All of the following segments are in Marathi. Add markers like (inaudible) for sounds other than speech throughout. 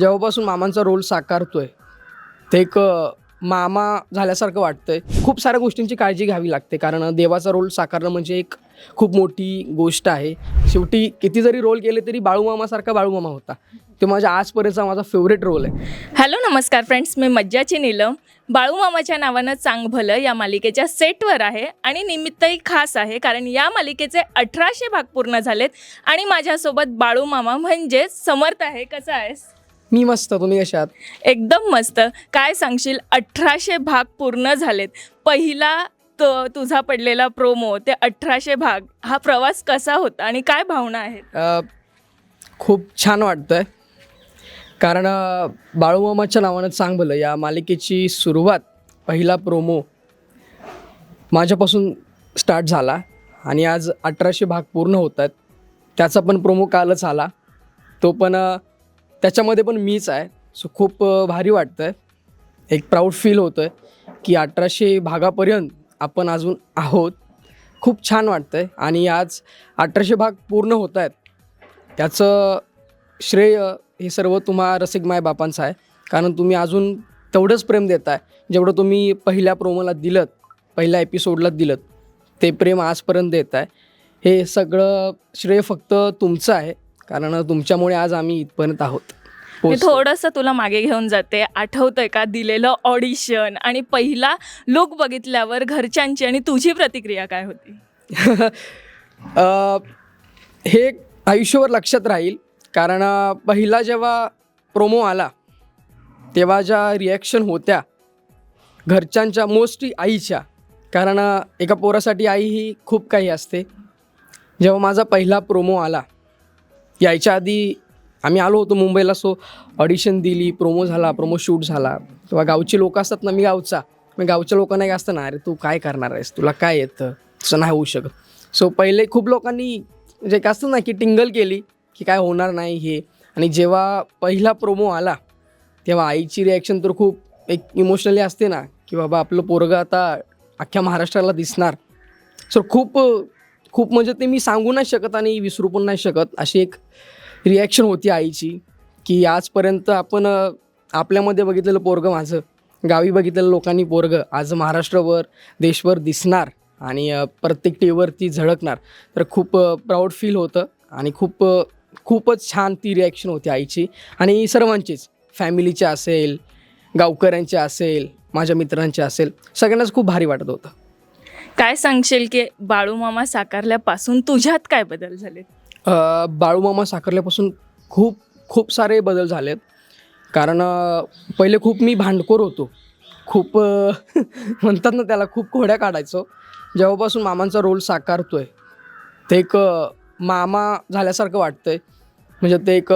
जेव्हापासून मामांचा रोल साकारतोय ते एक मामा झाल्यासारखं वाटतंय. खूप साऱ्या गोष्टींची काळजी घ्यावी लागते कारण देवाचा रोल साकारणं म्हणजे एक खूप मोठी गोष्ट आहे. शेवटी किती जरी रोल केले तरी बाळूमामासारखा बाळूमामा होता. तो माझ्या आजपर्यंतचा माझा फेवरेट रोल आहे. हॅलो नमस्कार फ्रेंड्स मी मज्जाची नीलम. बाळूमामाच्या नावानं चांग भलं या मालिकेच्या सेटवर आहे आणि निमित्तही खास आहे कारण या मालिकेचे अठराशे भाग पूर्ण झालेत आणि माझ्यासोबत बाळूमामा म्हणजेच समर्थ आहे. कसा आहेस? मी मस्त तुम्ही कशा आहात एकदम मस्त. काय सांगशील? अठराशे भाग पूर्ण झालेत. पहिला तो तुझा पडलेला प्रोमो ते अठराशे भाग. हा प्रवास कसा होता आणि काय भावना आहेत? अ, खूप छान वाटतंय. कारण अ, बाळूमामाच्या नावानं चांग भलं या मालिकेची सुरुवात पहिला प्रोमो माझ्यापासून स्टार्ट झाला. आणि आज अठराशे भाग पूर्ण होत आहेत त्याचा पण प्रोमो कालच आला. तो पण अ, त्याच्यामध्ये पण मीच आहे. सो खूप भारी वाटतं आहे एक प्राऊड फील होतं आहे की अठराशे भागापर्यंत आपण अजून आहोत. खूप छान वाटतं आहे आणि आज अठराशे भाग पूर्ण होत आहेत. त्याचं श्रेय हे सर्व तुम्हा रसिक माय बापांचं आहे. कारण तुम्ही अजून तेवढंच प्रेम देताय. जेवढं तुम्ही पहिल्या प्रोमोला दिलं पहिल्या एपिसोडला दिलं ते प्रेम आजपर्यंत देत आहे हे सगळं श्रेय फक्त तुमचं आहे. कारण तुमच्यामुळे आज आम्ही इथपर्यंत आहोत. मी पोहोचलो. थोडंसं तुला मागे घेऊन जाते. आठवतंय का दिलेलं ऑडिशन आणि पहिला लुक बघितल्यावर घरच्यांची आणि तुझी प्रतिक्रिया काय होती? (laughs) हे आयुष्यभर लक्षात राहील. कारण पहिला जेव्हा प्रोमो आला तेव्हा ज्या रिॲक्शन होत्या घरच्यांच्या मोस्टली आईच्या. कारण एका पोरासाठी आई ही खूप काही असते. जेव्हा माझा पहिला प्रोमो आला यायच्या आधी आम्ही आलो होतो मुंबईला सो ऑडिशन दिली प्रोमो झाला प्रोमो शूट झाला. किंवा गावची लोक असतात ना मी गावचा. मी गावच्या लोकांना एक असतं ना अरे तू काय करणार आहेस? तुला काय येतं? तसं नाही होऊ शकत. सो पहिले खूप लोकांनी म्हणजे काय असतं ना की टिंगल केली की काय होणार नाही हे. आणि जेव्हा पहिला प्रोमो आला तेव्हा आईची रिॲक्शन तर खूप एक इमोशनली असते ना की बाबा आपलं पोरगं आता अख्ख्या महाराष्ट्राला दिसणार. सो खूप खूप म्हणजे ते मी सांगू नाही शकत आणि विसरू पण नाही शकत अशी एक रिॲक्शन होती आईची की आजपर्यंत आपण आपल्यामध्ये बघितलेलं पोरगं माझं. गावी बघितलेलं लोकांनी पोरगं. आज महाराष्ट्रभर देशभर दिसणार आणि प्रत्येक टीवरती झळकणार. तर खूप प्राऊड फील होतं आणि खूप खूपच छान ती रिॲक्शन होती आईची. आणि सर्वांचीच. फॅमिलीचे असेल गावकऱ्यांचे असेल माझ्या मित्रांचे असेल सगळ्यांनाच खूप भारी वाटत होतं. काय सांगशील की बाळूमामा साकारल्यापासून तुझ्यात काय बदल झाले बाळूमामा साकारल्यापासून खूप खूप सारे बदल झालेत. कारण पहिले खूप मी भांडखोर होतो. खूप (laughs) म्हणतात ना त्याला खूप खोड्या काढायचो. जेव्हापासून मामांचा रोल साकारतो आहे ते एक मामा झाल्यासारखं वाटतंय. म्हणजे ते एक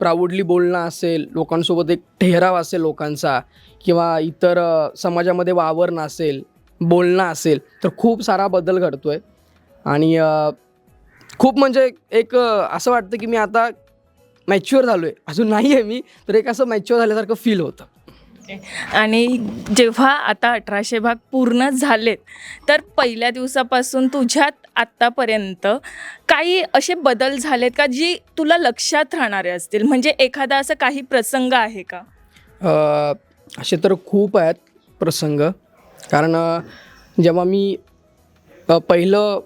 प्राऊडली बोलणं असेल लोकांसोबत एक ठेहराव असेल लोकांचा किंवा इतर समाजामध्ये वावरणं असेल बोलणं असेल तर खूप सारा बदल घडतो आहे आणि खूप म्हणजे एक असं वाटतं की मी आता मॅच्युअर झालो आहे अजून नाही आहे मी तर एक असं मॅच्युअर झाल्यासारखं फील होतं. आणि जेव्हा आता अठराशे भाग पूर्ण झालेत तर पहिल्या दिवसापासून तुझ्यात आत्तापर्यंत काही असे बदल झालेत का जी तुला लक्षात राहणारे असतील? म्हणजे एखादा असं काही प्रसंग आहे का? असे तर खूप आहेत प्रसंग. कारण जेव्हा मी पहिलं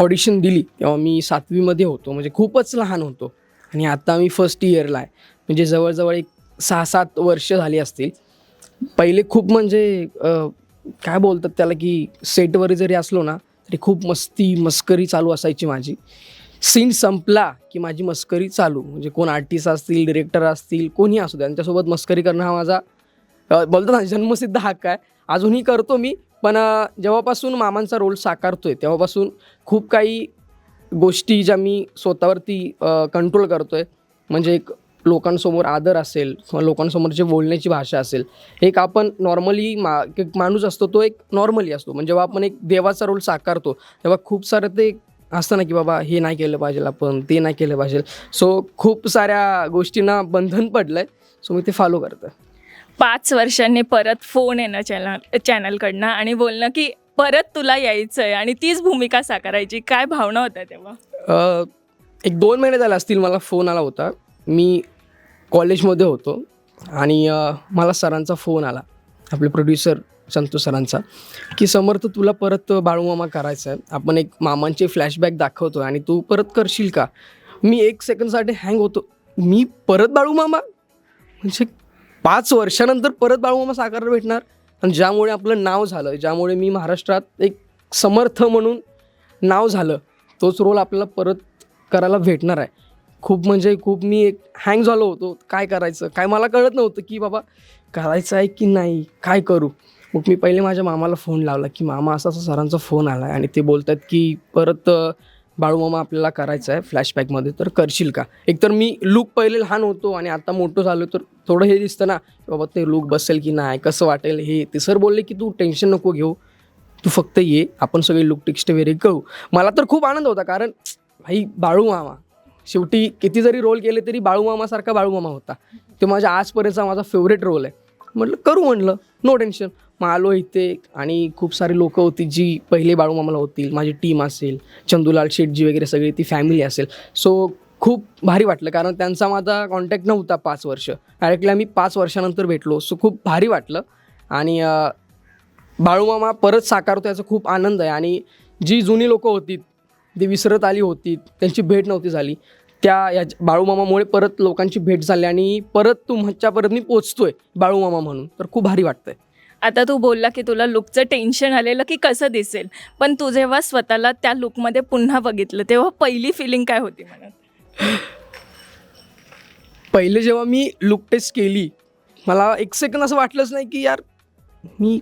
ऑडिशन दिली तेव्हा मी सातवीमध्ये होतो. म्हणजे खूपच लहान होतो. आणि आता मी फर्स्ट इयरला आहे. म्हणजे जवळजवळ एक सहा सात वर्ष झाली असतील. पहिले खूप म्हणजे काय बोलतात त्याला की सेटवर जरी असलो ना तरी खूप मस्ती मस्करी चालू असायची माझी. सीन संपला की माझी मस्करी चालू. म्हणजे कोण आर्टिस्ट असतील डिरेक्टर असतील कोणी असू द्या त्यांच्यासोबत मस्करी करणं हा माझा बोलतात बोलतो ना जन्मसिद्ध हक्क आहे. अजूनही करतो मी पण जेव्हापासून मामांचा रोल साकारतो आहे तेव्हापासून खूप काही गोष्टी ज्या मी स्वतःवरती कंट्रोल करतो आहे म्हणजे एक लोकांसमोर आदर असेल किंवा लोकांसमोरची बोलण्याची भाषा असेल एक आपण नॉर्मली मा एक माणूस असतो तो एक नॉर्मली असतो. म्हणजे जेव्हा आपण एक देवाचा रोल साकारतो तेव्हा खूप सारं ते असतं ना की बाबा हे नाही केलं पाहिजे आपण ते नाही केलं पाहिजे. सो खूप साऱ्या गोष्टींना बंधन पडलं आहे सो मी ते फॉलो करतो पाच वर्षांनी परत फोन येणं चॅनल चॅनलकडनं आणि बोलणं की परत तुला यायचं आहे आणि तीच भूमिका साकारायची. काय भावना होत्या तेव्हा? एक दोन महिने झाले असतील मला फोन आला होता. मी कॉलेजमध्ये होतो आणि मला सरांचा फोन आला. आपले प्रोड्युसर संतोष सरांचा की समर्थ तुला परत बाळूमामा करायचं आहे आपण एक मामांचे फ्लॅशबॅक दाखवतो आणि तू परत करशील का? मी एक सेकंडसाठी हँग होतो. मी परत बाळूमामा? म्हणजे पाच वर्षानंतर परत बाळूमामा साकारायला भेटणार. आणि ज्यामुळे आपलं नाव झालं ज्यामुळे मी महाराष्ट्रात एक समर्थ म्हणून नाव झालं तोच रोल आपल्याला परत करायला भेटणार आहे. खूप म्हणजे खूप मी एक हँग झालो होतो. काय करायचं? काय मला कळत नव्हतं की बाबा करायचं आहे की नाही? काय करू? मग मी पहिले माझ्या मामाला फोन लावला की मामा असा असा सरांचा फोन आला आहे आणि ते बोलतात की परत बाळूमामा आपल्याला करायचं आहे फ्लॅशबॅकमध्ये तर करशील का? एकतर मी लूक पहिले लहान होतो आणि आता मोठं झालो तर थोडं हे दिसतं ना बाबा ते लूक बसेल की नाही कसं वाटेल हे ते सर बोलले की तू टेन्शन नको घेऊ तू फक्त ये आपण सगळे लुक टेक्स्ट वगैरे करू. मला तर खूप आनंद होता कारण भाई बाळूमामा शेवटी किती जरी रोल केले तरी बाळूमामासारखा बाळूमामा होता. तो माझ्या आजपर्यंतचा माझा फेवरेट रोल आहे. म्हटलं करू म्हटलं नो टेन्शन मग आलो इथे आणि खूप सारी लोकं होती जी पहिले बाळूमामाला होतील माझी टीम असेल चंदूलाल शेटजी वगैरे सगळी ती फॅमिली असेल. सो खूप भारी वाटलं कारण त्यांचा माझा कॉन्टॅक्ट नव्हता पाच वर्ष. डायरेक्टली आम्ही पाच वर्षानंतर भेटलो. सो खूप भारी वाटलं. आणि बाळूमामा परत साकारतो याचा खूप आनंद आहे. आणि जी जुनी लोकं होती ती विसरत आली होती त्यांची भेट नव्हती झाली. त्या या बाळूमामामुळे परत लोकांची भेट झाली आणि परत तुमच्यापर्यंत मी पोचतोय बाळूमामा म्हणून. तर खूप भारी वाटतंय. आता तू बोलला की तुला लुकचं टेन्शन आलेलं की कसं दिसेल? पण तू जेव्हा स्वतःला त्या लुकमध्ये पुन्हा बघितलं तेव्हा पहिली फिलिंग काय होती मला पहिले जेव्हा मी लुक टेस्ट केली मला एक सेकंद असं वाटलंच नाही की यार मी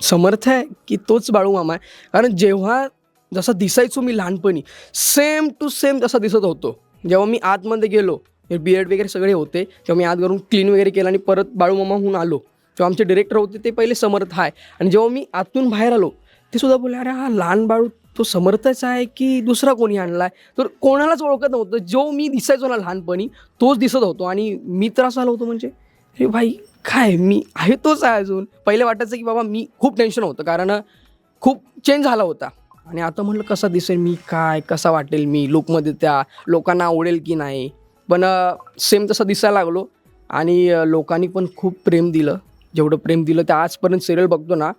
समर्थ आहे की तोच बाळूमामा आहे. कारण जेव्हा जसा दिसायचो मी लहानपणी सेम टू सेम जसा दिसत होतो. जेव्हा मी आतमध्ये गेलो बिएड वगैरे सगळे होते तेव्हा मी आत करून क्लीन वगैरे केलं आणि परत बाळूमामा होऊन आलो. किंवा आमचे डिरेक्टर होते ते पहिले समर्थ आहे आणि जेव्हा मी आतून बाहेर आलो ते सुद्धा बोलले अरे हा लहान बाळू तो समर्थच आहे की दुसरा कोणी आणला आहे तर कोणालाच ओळखत नव्हतं. जो मी दिसायचो ना लहानपणी तोच दिसत होतो. आणि मी त्रास आलो होतो म्हणजे अरे भाई काय? मी आहे तोच आहे अजून. पहिले वाटायचं की बाबा मी खूप टेन्शन होतं कारण खूप चेंज झाला होता. आणि आता म्हटलं कसा दिसेल मी? काय? कसा वाटेल मी? लुकमध्ये त्या लोकांना आवडेल की नाही? पण सेम तसं दिसायला लागलो. आणि लोकांनी पण खूप प्रेम दिलं. जेवढं प्रेम दिलं ते आजपर्यंत सिरियल बघतो ना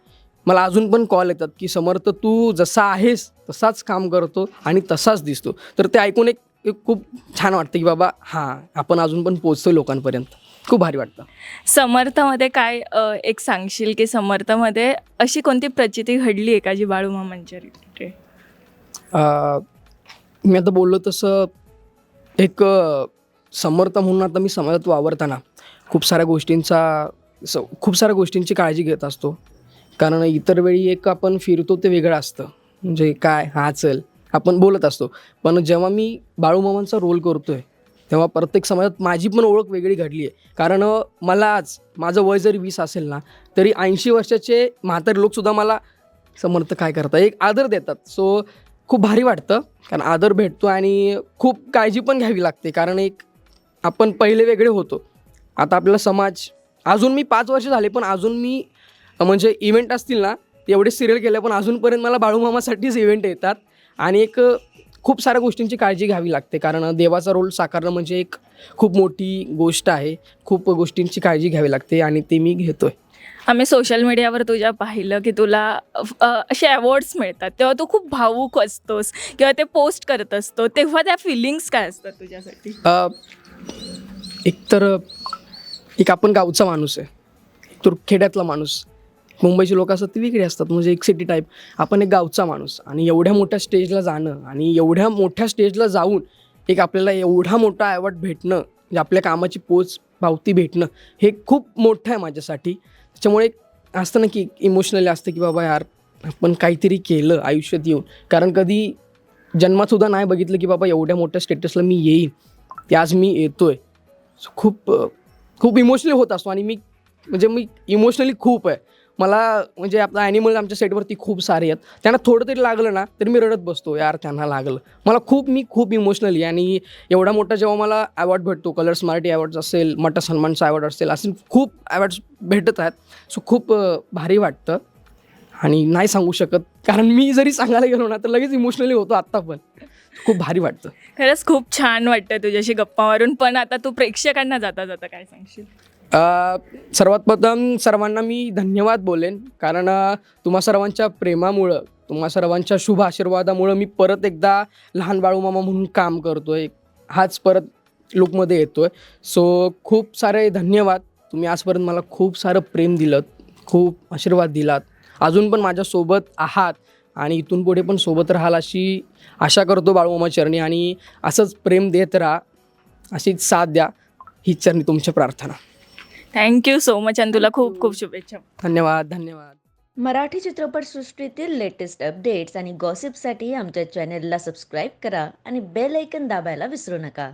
मला अजून पण कॉल येतात की समर्थ तू जसा आहेस तसाच काम करतो आणि तसाच दिसतो. तर ते ऐकून एक खूप छान वाटतं की बाबा हां आपण अजून पण पोचतो लोकांपर्यंत. खूप भारी वाटतं. समर्थमध्ये काय एक सांगशील की समर्थमध्ये अशी कोणती प्रचिती घडली आहे का जी बाळूमामांच्या रिलेटेड अ, मी आता बोललो तसं एक समर्थ म्हणून आता मी समाजात वावरताना खूप साऱ्या गोष्टींचा स खूप साऱ्या गोष्टींची काळजी घेत असतो. कारण इतर वेळी एक आपण फिरतो ते वेगळं असतं. म्हणजे काय हा चल आपण बोलत असतो. पण जेव्हा मी बाळूमामांचा रोल करतो आहे तेव्हा प्रत्येक समाजात माझी पण ओळख वेगळी घडली आहे. कारण मला आज माझं वय जरी वीस असेल ना तरी ऐंशी वर्षाचे म्हातारे लोकसुद्धा मला समर्थ काय करतात? एक आदर देतात. सो खूप भारी वाटतं. कारण आदर भेटतो आणि खूप काळजी पण घ्यावी लागते. कारण एक आपण पहिले वेगळे होतो. आता आपला समाज अजून मी पाच वर्ष झाले पण अजून मी म्हणजे इव्हेंट असतील ना एवढे सिरियल केले पण अजूनपर्यंत मला बाळूमामासाठीच इव्हेंट येतात. आणि एक खूप साऱ्या गोष्टींची काळजी घ्यावी लागते कारण देवाचा रोल साकारणं म्हणजे एक खूप मोठी गोष्ट आहे. खूप गोष्टींची काळजी घ्यावी लागते आणि ते मी घेतोय. आम्ही सोशल मीडियावर तुझ्या पाहिलं की तुला असे अवॉर्ड्स मिळतात. तेव्हा तू खूप भावूक असतोस किंवा ते पोस्ट करत असतो. तेव्हा त्या फिलिंग्स काय असतात तुझ्यासाठी? एक तर एक आपण गावचा माणूस आहे. तर खेड्यातला माणूस. मुंबईची लोक असतात ती वेगळी असतात म्हणजे एक सिटी टाईप आपण एक गावचा माणूस आणि एवढ्या मोठ्या स्टेजला जाणं आणि एवढ्या मोठ्या स्टेजला जाऊन एक आपल्याला एवढा मोठा अवॉर्ड भेटणं म्हणजे आपल्या कामाची पोच पावती भेटणं हे खूप मोठं आहे माझ्यासाठी. त्याच्यामुळे एक असतं ना की इमोशनली असतं की बाबा यार आपण काहीतरी केलं आयुष्यात येऊन. कारण कधी जन्मातसुद्धा नाही बघितलं की बाबा एवढ्या मोठ्या स्टेटसला मी येईन. ते आज मी येतोय. आहे खूप खूप इमोशनली होत असतो आणि मी म्हणजे मी इमोशनली खूप आहे. मला म्हणजे आपला ॲनिमल आमच्या सेटवरती खूप सारे आहेत. त्यांना थोडं तरी लागलं ना तरी मी रडत बसतो. यार त्यांना लागलं. मला खूप मी खूप इमोशनली आणि एवढा मोठा जेव्हा मला अवॉर्ड भेटतो कलर्स मराठी अवॉर्ड्स असेल मटा सन्मानचा अवॉर्ड असेल असे खूप अवॉर्ड्स भेटत आहेत. सो खूप भारी वाटतं. आणि नाही सांगू शकत. कारण मी जरी सांगायला गेलो ना तर लगेच इमोशनली होतो आत्ता पण. खूप भारी वाटतं. खरंच खूप छान वाटतं तुझ्याशी गप्पा मारून. पण आता तू प्रेक्षकांना जाता जाता काय सांगशील? अ, सर्वात प्रथम सर्वांना मी धन्यवाद बोलेन. कारण अ, तुम्हा सर्वांच्या प्रेमामुळं तुम्हा सर्वांच्या शुभ आशीर्वादामुळं मी परत एकदा लहान बाळूमामा म्हणून काम करतोय. हाच परत लुकमध्ये येतोय. सो खूप सारे धन्यवाद. तुम्ही आजपर्यंत मला खूप सारं प्रेम दिलं खूप आशीर्वाद दिलात. अजून पण माझ्यासोबत आहात. आणि इथून पुढे पण सोबत राहाल अशी आशा करतो बाळूमामा चरणी. आणि असंच प्रेम देत राहा अशीच साथ द्या हीच चरणी तुमच्या प्रार्थना. थँक्यू सो मच आणि तुला खूप खूप शुभेच्छा. धन्यवाद धन्यवाद. मराठी चित्रपटसृष्टीतील लेटेस्ट अपडेट्स आणि गॉसिपसाठी आमच्या चॅनेलला सबस्क्राईब करा आणि बेल ऐकन दाबायला विसरू नका.